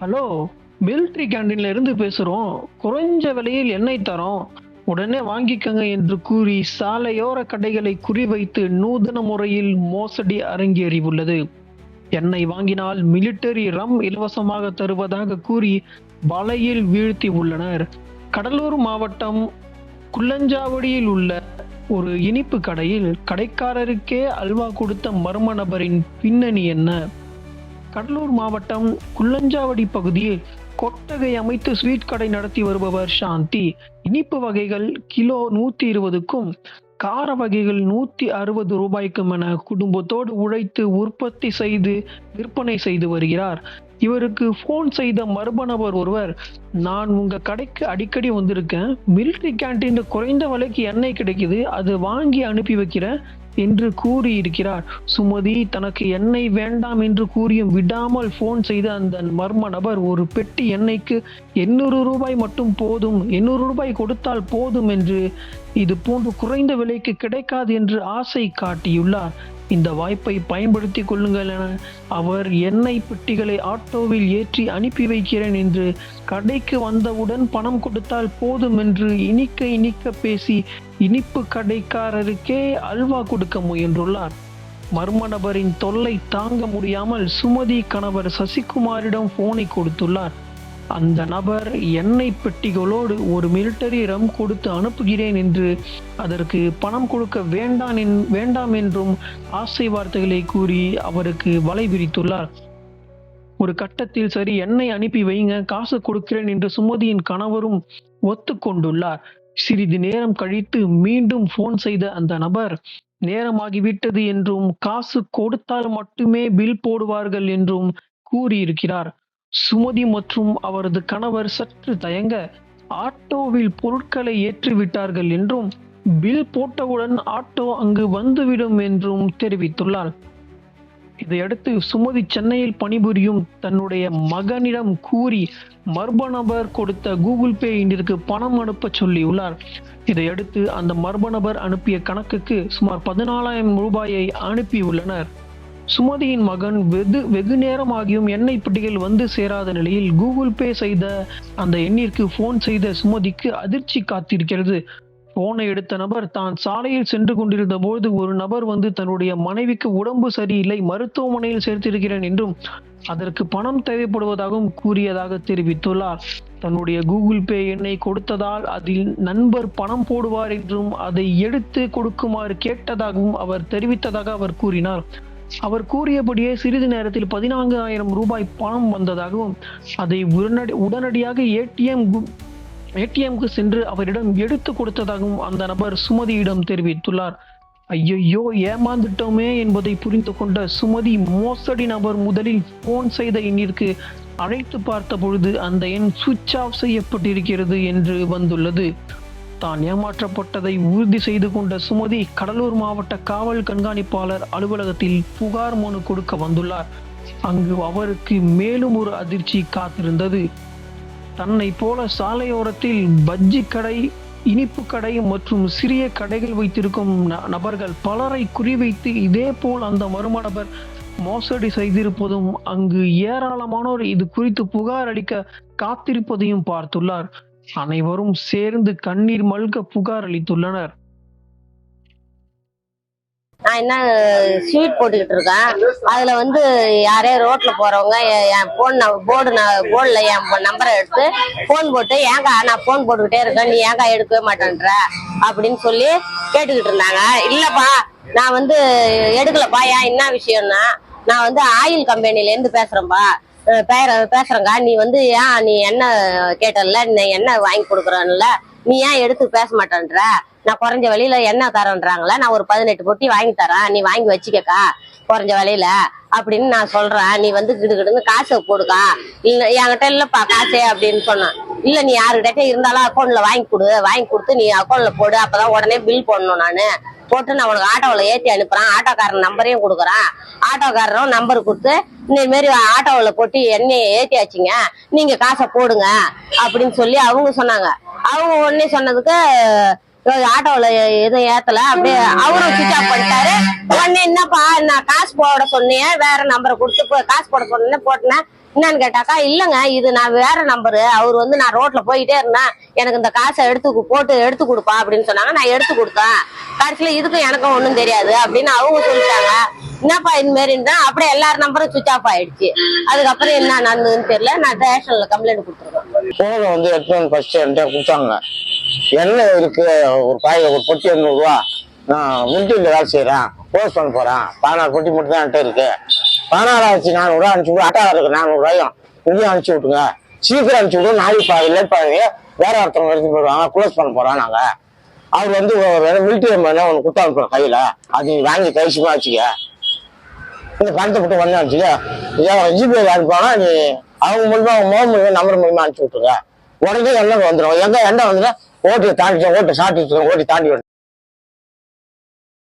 Hello military கேண்டீன்ல இருந்து பேசுறோம். குறைஞ்ச விலையில் எண்ணெய் தரோம். உடனே வாங்கிக்கங்க என்று கூறி சாலையோர கடைகளை குறிவைத்து நூதன முறையில் மோசடி அரங்கேறியுள்ளது எண்ணெய் வாங்கினால் மிலிட்டரி ரம் இலவசமாக தருவதாக கூறி வலையில் வீழ்த்தி உள்ளனர். கடலூர் மாவட்டம் குள்ளஞ்சாவடியில் உள்ள ஒரு இனிப்பு கடையில் கடைக்காரருக்கே அல்வா கொடுத்த மர்ம நபரின் பின்னணி என்ன? கடலூர் மாவட்டம் குள்ளஞ்சாவடி பகுதியில் கொட்டகை அமைத்து ஸ்வீட் கடை நடத்தி வருபவர் சாந்தி. இனிப்பு வகைகள் கிலோ நூத்தி இருபதுக்கும் கார வகைகள் நூத்தி அறுபது ரூபாய்க்கும் என குடும்பத்தோடு உழைத்து உற்பத்தி செய்து விற்பனை செய்து வருகிறார். இவருக்கு ஃபோன் செய்த மர்ம நபர் ஒருவர் நான் உங்க கடைக்கு அடிக்கடி வந்திருக்கேன். மிலிட்ரி கேண்டீன்ல குறைந்த விலைக்கு எண்ணெய் கிடைக்குது. அது வாங்கி அனுப்பி வைக்கிறேன் என்று கூறியிருக்கிறார். சுமதி தனக்கு எண்ணெய் வேண்டாம் என்று கூறியும் விடாமல் போன் செய்த அந்த மர்ம நபர் ஒரு பெட்டி எண்ணெய்க்கு எண்ணூறு ரூபாய் மட்டும் போதும் எண்ணூறு ரூபாய் கொடுத்தால் போதும் என்று இது போன்று குறைந்த விலைக்கு கிடைக்காது என்று ஆசை காட்டியுள்ளார். இந்த வாய்ப்பை பயன்படுத்தி கொள்ளுங்கள் என அவர் எண்ணெய் பெட்டிகளை ஆட்டோவில் ஏற்றி அனுப்பி வைக்கிறேன் என்று கடைக்கு வந்தவுடன் பணம் கொடுத்தால் போதும் என்று இனிக்க இனிக்க பேசி இனிப்பு கடைக்காரருக்கே அல்வா கொடுக்க முயன்றுள்ளார். மர்ம நபரின் தொல்லை தாங்க முடியாமல் சுமதி கணவர் சசிகுமாரிடம் போனை கொடுத்துள்ளார். அந்த நபர் எண்ணெய் பெட்டிகளோடு ஒரு மிலிட்டரி ரம் கொடுத்து அனுப்புகிறேன் என்று அதற்கு பணம் கொடுக்க வேண்டாம் என்- வேண்டாம் என்றும் ஆசை வார்த்தைகளை கூறி அவருக்கு வலை விரித்துள்ளார். ஒரு கட்டத்தில் சரி எண்ணெய் அனுப்பி வைங்க காசு கொடுக்கிறேன் என்று சுமதியின் கணவரும் ஒத்துக்கொண்டுள்ளார். சிறிது நேரம் கழித்து மீண்டும் போன் செய்த அந்த நபர் நேரமாகிவிட்டது என்றும் காசு கொடுத்தால் மட்டுமே பில் போடுவார்கள் என்றும் கூறியிருக்கிறார். சுமதி மற்றும் அவரது கணவர் சற்று தயங்க ஆட்டோவில் பொருட்களை ஏற்றிவிட்டார்கள் என்றும் பில் போட்டவுடன் ஆட்டோ அங்கு வந்துவிடும் என்றும் தெரிவித்துள்ளார். இதையடுத்து சுமதி சென்னையில் பணிபுரியும் தன்னுடைய மகனிடம் கூறி மர்ம நபர் கொடுத்த கூகுள் பே இன்றிற்கு பணம் அனுப்ப சொல்லியுள்ளார். இதையடுத்து அந்த மர்ம நபர் அனுப்பிய கணக்குக்கு சுமார் பதினாலாயிரம் ரூபாயை அனுப்பியுள்ளனர். சுமதியின் மகன் வெகு வெகு நேரமாகியும் எண்ணெய் பெட்டிகள் வந்து சேராத நிலையில் கூகுள் பே செய்த அந்த எண்ணிற்கு ஃபோன் செய்த சுமதிக்கு அதிர்ச்சி காத்திருக்கிறது. போனை எடுத்த நபர் தான் சாலையில் சென்று கொண்டிருந்த போது ஒரு நபர் வந்து தன்னுடைய மனைவிக்கு உடம்பு சரியில்லை மருத்துவமனையில் சேர்த்திருக்கிறேன் என்றும் அதற்கு பணம் தேவைப்படுவதாகவும் கூறியதாக தெரிவித்துள்ளார். தன்னுடைய கூகுள் பே எண்ணை கொடுத்ததால் அதில் நண்பர் பணம் போடுவார் என்றும் அதை எடுத்து கொடுக்குமாறு கேட்டதாகவும் அவர் தெரிவித்ததாக அவர் கூறினார். அவர் கூறியபடியே சிறிது நேரத்தில் பதினான்கு ஆயிரம் ரூபாய் பணம் வந்ததாகவும் அதை உடனடி உடனடியாக ஏடிஎம் ஏடிஎம்க்கு சென்று அவரிடம் எடுத்து கொடுத்ததாகவும் அந்த நபர் சுமதியிடம் தெரிவித்துள்ளார். ஐயையோ ஏமாந்துட்டோமே என்பதை புரிந்து கொண்ட சுமதி மோசடி நபர் முதலில் போன் செய்த எண்ணிற்கு அழைத்து பார்த்த பொழுது அந்த எண் சுவிட்ச் ஆஃப் செய்யப்பட்டிருக்கிறது என்று வந்துள்ளது. தான் ஏமாற்றப்பட்டதை உறுதி செய்து கொண்ட சுமதி கடலூர் மாவட்ட காவல் கண்காணிப்பாளர் அலுவலகத்தில் புகார் மனு கொடுக்க வந்துள்ளார். அங்கு அவருக்கு மேலும் ஒரு அதிர்ச்சி காத்திருந்தது. தன்னை போல சாலையோரத்தில் பஜ்ஜி கடை இனிப்பு கடை மற்றும் சிறிய கடைகள் வைத்திருக்கும் ந- நபர்கள் பலரை குறிவைத்து இதே போல் அந்த மர்ம நபர் மோசடி செய்திருப்பதும் அங்கு ஏராளமானோர் இது குறித்து புகார் அளிக்க காத்திருப்பதையும் பார்த்துள்ளார். அனைவரும் சேர்ந்து கண்ணீர் மல்க புகார் அளித்துள்ளனர். நான் என்ன ஸ்வீட் போட்டுக்கிட்டு இருக்கேன். அதுல வந்து யாரே ரோட்ல போறவங்க என் போன் போர்டு போர்டில் என் நம்பரை எடுத்து போன் போட்டு ஏங்கா நான் போன் போட்டுக்கிட்டே இருக்கேன். நீ ஏங்கா எடுக்கவே மாட்டேன்ற? அப்படின்னு சொல்லி கேட்டுக்கிட்டு இருந்தாங்க. இல்லப்பா நான் வந்து எடுக்கலப்பா. ஏன்? என்ன விஷயம்னா நான் வந்து ஆயில் கம்பெனில இருந்து பேர பேசுறேங்க நீ வந்து ஏன் நீ என்ன கேட்டல நீ என்ன வாங்கி கொடுக்குறன்ல? நீ ஏன் எடுத்து பேச மாட்டேன்ற? நான் குறைஞ்ச வழியில என்ன தரேன்றாங்களா? நான் ஒரு பதினெட்டு பொட்டி வாங்கி தரேன். நீ வாங்கி வச்சுக்கக்கா. குறைஞ்ச விலையில அப்படின்னு நான் சொல்றேன். நீ வந்து கிடுகிடுன்னு காசை போடுக்கா. இல்ல என்கிட்ட இல்லப்பா காசே அப்படின்னு சொன்னேன். இல்ல நீ யாருக்கிட்ட இருந்தாலும் அக்கௌண்ட்ல வாங்கி கொடு. வாங்கி கொடுத்து நீ அக்கௌண்ட்ல போடு. அப்பதான் உடனே பில் போடணும் நானு. போட்டு நான் உனக்கு ஆட்டோவில் ஏற்றி அனுப்புகிறேன் ஆட்டோக்காரன் நம்பரையும் கொடுக்குறேன். ஆட்டோக்காரரும் நம்பர் கொடுத்து இந்த மாரி ஆட்டோவில் போட்டு எண்ணெயை ஏற்றியாச்சுங்க நீங்கள் காசை போடுங்க அப்படின்னு சொல்லி அவங்க சொன்னாங்க. அவங்க உடனே சொன்னதுக்கு ஆட்டோவில் எதுவும் ஏற்றலை அப்படியே அவரும் சுவிச் ஆஃப் பண்ணிட்டாரு. உடனே என்னப்பா நான் காசு போட சொன்னேன் வேற நம்பரை கொடுத்து போ- காசு போட சொன்னேன் போட்டேன் என்னன்னு கேட்டாக்கா இல்லைங்க இது நான் வேற நம்பரு அவர் வந்து நான் ரோட்ல போயிட்டே இருந்தேன். எனக்கு இந்த காசை எடுத்து போட்டு எடுத்து கொடுப்பா அப்படின்னு சொன்னாங்க. நான் எடுத்து கொடுத்தேன். கடைசியில இதுக்கும் எனக்கும் ஒன்றும் தெரியாது அப்படின்னு அவங்க சொல்லிட்டாங்க. என்னப்பா இது மாதிரி இருந்தா அப்படியே எல்லார் நம்பரும் சுவிச் ஆஃப் ஆயிடுச்சு. அதுக்கப்புறம் என்ன நடந்ததுன்னு தெரியல. நான் ஸ்டேஷன்ல கம்ப்ளைண்ட் கொடுத்துருக்கேன். போனை வந்து எடுத்து ஃபர்ஸ்ட் என்கிட்ட கொடுத்தாங்க. என்ன இருக்கு? ஒரு பாய் ஒரு பொட்டி எண்ணூறுவா நான் மிலிட்டரியில் வேலை செய்கிறேன் போஸ்ட் பண்ண போகிறேன் பதினாறு குட்டி மட்டும் தான் என்கிட்ட இருக்கு. பதினாறாயிரத்தி நானூறுரூவா அனுப்பிச்சு விடு. அட்டா இருக்கு. நானூறுரூவாயும் இங்கேயும் அனுப்பிச்சு விட்டுங்க. சீக்கிரம் அனுப்பிச்சு விடு. நாளைக்கு பாதி லேட் பண்ணுவீங்க வேற ஒருத்தவங்க எடுத்து போயிடுவாங்க. க்ளோஸ் பண்ண போகிறோம் நாங்கள் அவர் வந்து மிலிட்டரி என்ன ஒன்று கொடுத்து அனுப்புகிறோம் கையில். அது வாங்கி கைசுமா வச்சுக்க. இந்த பணத்தை மட்டும் வந்து அனுப்பிச்சுக்க. ஜிபே அனுப்பானா நீ? அவங்க மூலமா அவங்க மோகம் மூலியமா நம்பர் மூலியமா அனுப்பிச்சு விட்டுருங்க. உடனே எண்ணம் வந்துடும் எங்க எண்ணம் வந்துடும் ஓட்டு தாண்டி ஓட்டு சாட்டி ஓட்டி தாண்டி